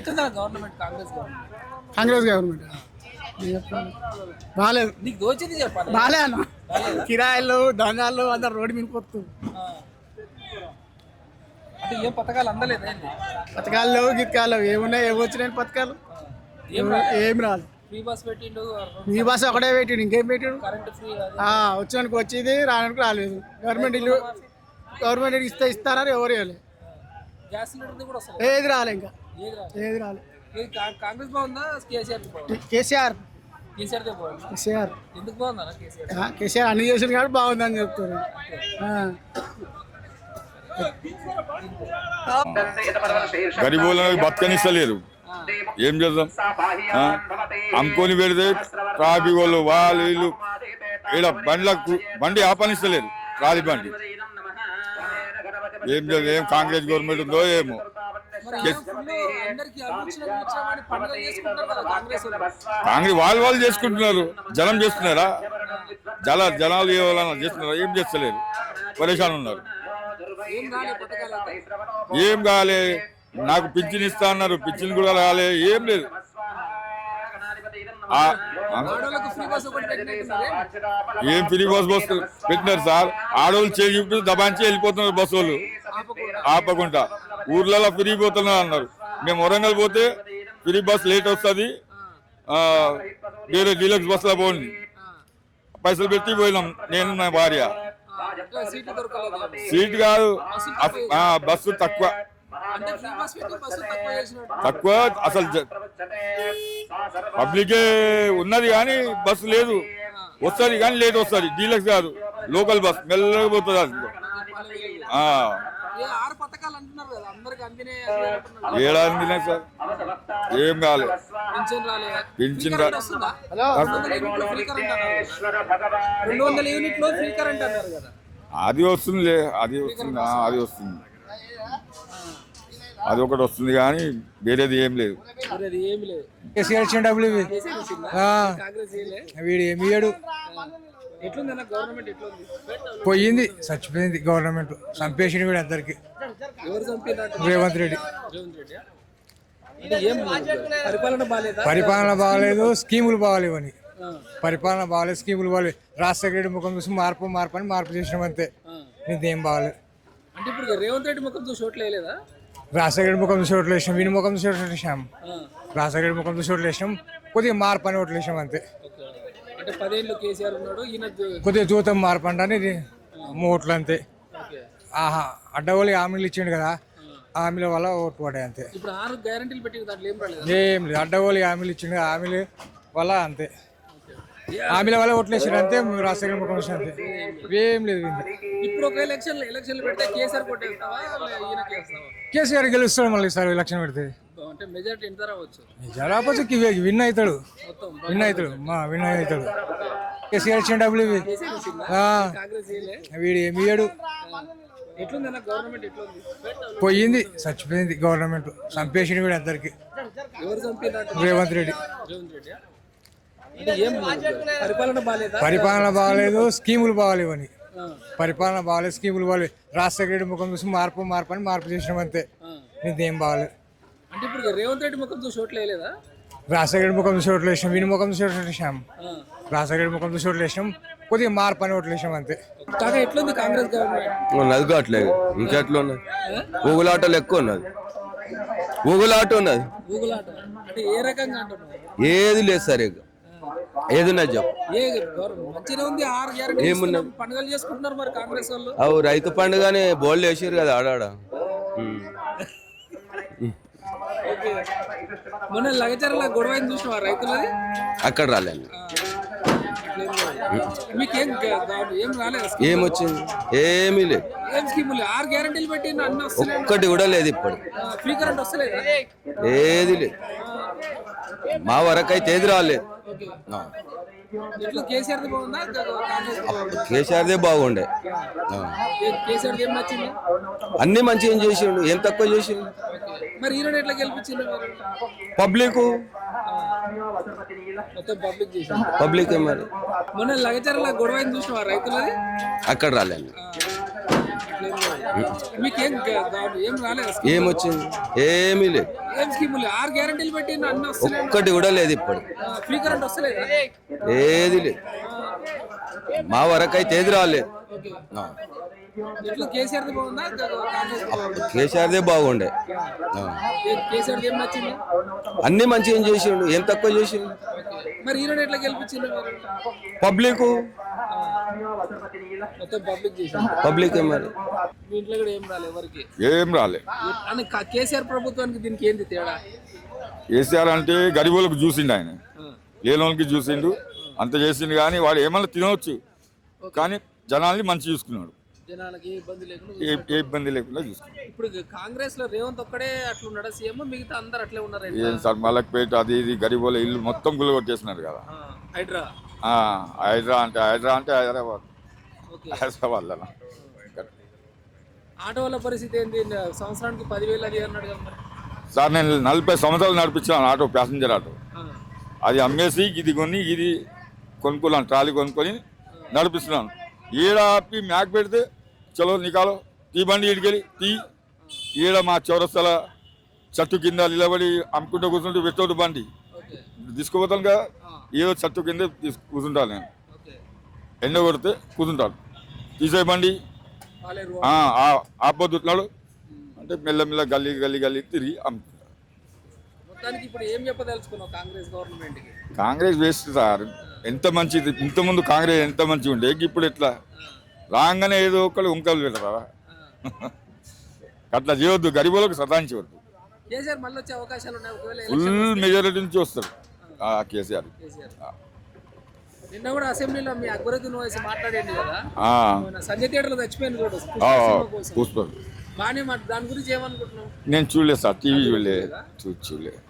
ఎట్లుందా government Congress government. Congress government బాగాలేదు నీకు దోచింది చెప్పాలి. బాగాలే అన్న. కిరాయిలు దండాలు అందరు రోడ్డు మీద కొత్తు. అంటే ఏం పథకాలు అందలేదు పథకాలు లేవు గితకాలు లేవు. ఏమున్నాయి? ఏమి వచ్చినాయి పథకాలు? ఏం రాదు ఫ్రీ బస్ పెట్టిండు ఒకటే పెట్టిండు. ఇంకేం పెట్టిండు? కరెంట్ ఫ్రీ వచ్చేది రావడానికి రాలేదు. గవర్నమెంట్ ఇల్లు గవర్నమెంట్ ఇస్తే ఇస్తారని ఎవరు ఇవ్వలేదు గ్యాస్ సిలిండర్ కూడా వస్తుంది ఏది రాలే ఇంకా. ఏది రాలే కాంగ్రెస్ బాగుందా? కేసీఆర్ బాగుందా? కేసీఆర్. కేసీఆర్ దే బాగుందా? కేసీఆర్. ఎందుకు బాగుందా కేసీఆర్? ఆ, కేసీఆర్ అన్ని చేసిన కాబట్టి బాగుందని చెప్తారు. ఆ. గరీబులను బతకనిస్తలేరు. ఏం చేద్దాం? అమ్ముకొని పెడితే ట్రాఫిక్ వాళ్ళు వాళ్ళు వీళ్ళు ఈడ బండ్లకు బండి ఆపనిస్తలేరు. ట్రాలీ బండి. ఏం చేద్దాం? ఏం కాంగ్రెస్ గవర్నమెంట్ ఉందో ఏమో. కాంగ్రెస్ వాళ్ళు. వాళ్ళు చేసుకుంటున్నారు. జనం చేస్తున్నారా? జల జనాలు ఏమైనా చేస్తున్నారా? ఏం చేస్తలేరు? పరేషాన్ ఉన్నారు. ఏం కాలే? నాకు పింఛన్ ఇస్తా అన్నారు. పింఛన్ కూడా రాలే. ఏం లేదు ఆ, ఆ, ఆడవాళ్ళకు ఫ్రీ బస్ ఒకటి పెట్టినట్టున్నారే ఏం? ఫ్రీ బస్ బస్ పెట్టినారు సార్. ఆడవాళ్ళు చేయి చూపి దబాంచి వెళ్ళిపోతున్నారు బస్సు వాళ్ళు. ఆపకుండా. ఊర్లలో ఫ్రీ పోతున్నారు అన్నారు. మేము వరంగల్ పోతే ఫ్రీ బస్ లేట్ వస్తుంది. వేరే డీలక్స్ బస్సులో పోండి. పైసలు పెట్టి పోయినాం. నేను నా భార్య. సీట్ కాదు. బస్సు తక్కువ. తక్కువ అసలు పబ్లికే ఉన్నది కానీ బస్సు లేదు. వస్తుంది కానీ లేట్ వస్తుంది. డీలక్స్ కాదు. లోకల్ బస్ మెల్లగా పోతుంది అది. ఆ, ఏ ఆరు పథకాలు అంటున్నారు కదా అందరికి అందినే అంటున్నారు ఏడాది తిన్నాయి సార్? ఏం కాలే. పింఛన్ రాలే. పింఛన్ ఫ్రీ రా- కరెంట్ వస్తుందా రెండు వందల యూనిట్లో ఫ్రీ కరెంట్ అన్నారు. కదా. రెండు వందల యూనిట్లో ఫ్రీ కరెంట్ అన్నారు కదా. అది వస్తుందిలే అది వస్తుంది. అది వస్తుంది. అది ఒకటి వస్తుంది కానీ వేరేది ఏం లేదు. కేసీఆర్ ఇచ్చిన డబ్బులు ఇవి. వీడు ఏమి ఇయ్యడు. పోయింది చచ్చిపోయింది గవర్నమెంట్ చంపేసింది వీడు అందరికి. రేవంత్ రెడ్డి. పరిపాలన బాగాలేదా? స్కీములు బాగాలేవు అని. పరిపాలన బాగాలేదు స్కీములు బాగాలేదు రాజశేఖర రెడ్డి ముఖం చూసి మార్పు మార్పు అని మార్పు చేసినాం అంతే. ఇదేం బాగాలేదు. అంటే ఇప్పుడు రేవంత్ రెడ్డి ముఖం చూసి ఓట్లు రెడ్డి ముఖం చూసి ఓట్లు వేసినాం వీని ముఖం చూసి ఓట్లు వేసినాం. రెడ్డి ముఖం చూసి ఓట్లు వేసినాం కొద్దిగా మార్పు అని ఓట్లు వేసినాం అంతే. ఓకే అంటే పదేళ్ళు కేసీఆర్ ఉన్నాడు ఈయన జు- కొద్దిగా జీవితం మార్పు అంటే ఓట్లు అంతే. ఆహా అడ్డగోలు హామీలు ఇచ్చిండు కదా హామీల వల్ల ఓట్లు పడాయి అంతే. ఇప్పుడు ఆరు గ్యారంటీలు పెట్టి దాంట్లో ఏం లేదు అడ్డగోలు హామీలు ఇచ్చిండు హామీలు వల్ల అంతే. హామీల వల్ల ఓట్లు వేసాడు అంతే రాజశేఖర అంతే. ఏం లేదు. ఇప్పుడు ఒక ఎలక్షన్ ఎలక్షన్లు పెడితే కేసీఆర్ కొట్టేస్తావా కేసీఆర్ గెలుస్తాడు మళ్ళీ ఈసారి ఎలక్షన్ పెడితే. అంటే మెజారిటీ ఎంత రావచ్చు? విన్ అవుతాడు. విన్ అవుతాడు. మా విన్ అవుతాడు. కేసీఆర్ ఇచ్చిన డబ్బులు ఇవి వీడు ఏమి ఇయ్యడు. పోయింది చచ్చిపోయింది గవర్నమెంట్. చంపేసింది వీడు అందరికి. రేవంత్ రెడ్డి రేవంత్ రెడ్డి అంటే ఏం పరిపాలన బాగాలేదా స్కీములు బాగాలేవు అని. పరిపాలన బాగాలేదు స్కీములు బాగాలేదు రాజశేఖర రెడ్డి ముఖం చూసి మార్పు మార్పు అని మార్పు చేసినాం అంతే. ఇదేం బాగాలేదు. అంటే ఇప్పుడు రేవంత్ రెడ్డి ముఖం చూసి రాజశేఖర రెడ్డి ముఖం చూసి ఓట్లు వేసినాం వీని ముఖం చూసి ఓట్లు వేసినాం. రాజశేఖర రెడ్డి ముఖం చూసి ఓట్లు వేసినాం కొద్దిగా మార్పు అని ఓట్లు వేసినాం అంతే. కాగా ఎట్లుంది కాంగ్రెస్ గవర్నమెంట్? ఉన్నది కావట్లేదు. ఇంకెట్లా ఉన్నది ఊగులాటలు ఎక్కువ ఉన్నది ఊగులాట ఉన్నది. ఊగులాట. అంటే ఏ రకంగా అంటున్నారు? ఏది లేదు సరే ఇక ఏది ఉన్నది చెప్పు. ఏ గవర్నమెంట్ మంచిగా ఉంది ఆరు గ్యారెంటీ ఏమున్నది? పండుగలు చేసుకుంటున్నారు మరి కాంగ్రెస్ వాళ్ళు. అవు రైతు పండుగనే బోల్డ్ వేసారు కదా ఆడాడ. మొన్న లగచర్ల గొడవ చూసినావా రైతులది? అక్కడ రాలేదు? ఏమొచ్చింది? ఏమీ లేదు. ఒక్కటి కూడా లేదు ఇప్పుడు. ఏది లేదు. మా వరకు అయితే ఏది రాలేదు. కేసీఆర్దే బాగుండే. ఆ. కేసీఆర్ ఏం అన్ని చేసిండు. ఏం తక్కువ చేసిండు. మరి ఈయన ఎట్లా గెలిపించింది మరి? పబ్లిక్. పబ్లిక్ మరి. మొన్న లగచర్ల గొడవ చూసినావా రైతులది? అక్కడ రాలేదు ఏమొచ్చింది? ఏమీ లేదు. ఒక్కటి కూడా లేదు ఇప్పుడు ఏది లేదు. మా వరకు అయితే ఏది రాలేదు. కేసీఆర్దే బాగుండే. ఏ- ఏం అన్ని మంచిగా ఏం చేసిండు? ఏం తక్కువ చేసిండు? పబ్లిక్. పబ్లిక్ మరి? ఏం ఏం రాలే. కేసీఆర్ ప్రభుత్వానికి దీనికి ఏంది తేడా? కేసీఆర్ అంటే గరీబులకు చూసిండు ఆయన. ఆ. లేనోళ్ళకి చూసిండు. అంత చేసిండు కానీ వాడు ఏమన్నా తినవచ్చు కానీ జనాల్ని మంచి చూసుకున్నాడు. జనాలకి ఇబ్బంది లేకుండా ఏ ఏ ఇబ్బంది లేకుండా చూసుకున్నాడు ఇప్పుడు కాంగ్రెస్లో రేవంత్ ఒక్కడే అట్లున్నాడా? సీఎం మిగతా అందరు అట్లే ఉన్నారు ఏం సార్ మలక్పేట అది ఇది గరీబుల ఇల్లు మొత్తం గుల్లగొట్టేసినారు కదా. హైడ్రా? ఆ, హైడ్రా అంటే హైడ్రా అంటే హైదరాబాద్. హైదరాబాద్ ఆటో వాళ్ళ పరిస్థితి ఏంటి సంవత్సరానికి పదివేలు అది అన్నాడు కదా సార్ నేను నలభై సంవత్సరాలు నడిపించాను ఆటో ప్యాసింజర్ ఆటో. అది అమ్మేసి ఇది కొని ఇది కొనుక్కున్నాను ట్రాలీ కొనుక్కొని నడిపిస్తున్నాను. ఈడ ఆపి మ్యాక్ పెడితే చలో నికాలో తీ బండి ఈడికెళ్ళి తీ. ఈడ మా చౌరస్తల చెట్టు కింద నిలబడి అమ్ముకుంటూ కూర్చుంటే పెట్టోడు బండి. తీసుకుపోతాను కదా ఏదో చెట్టు కింద కూర్చుంటాను నేను. ఎండ కొడితే కూర్చుంటాను. తీసే బండి పాలేరు ఆ, ఆ, ఆపొద్దుతున్నాడు అంటే మెల్లమెల్ల గల్లీ గల్లీ గల్లీ తిరిగి కి కాంగ్రెస్ వేస్ట్ సార్. ఎంత మంచిది ఇంతకుముందు కాంగ్రెస్ ఎంత మంచిగా ఉండే ఇప్పుడు ఎట్లా? రాగానే ఏదో ఒకళ్ళు ఉంకలు పెడతారా అట్లా చేయొద్దు గరీబులకు సతాయించవద్దు ఫుల్ మెజారిటీ నుంచి వస్తారు. కేసీఆర్. నిన్న కూడా అసెంబ్లీలో మీ అక్బరుద్దీన్ వయసు మాట్లాడండి కదా? సంజయ్ థియేటర్లో చచ్చిపోయింది కూడా దాని గురించి నేను చూడలేదు సార్ టీవీ చూడలేదు. చూడలేదు.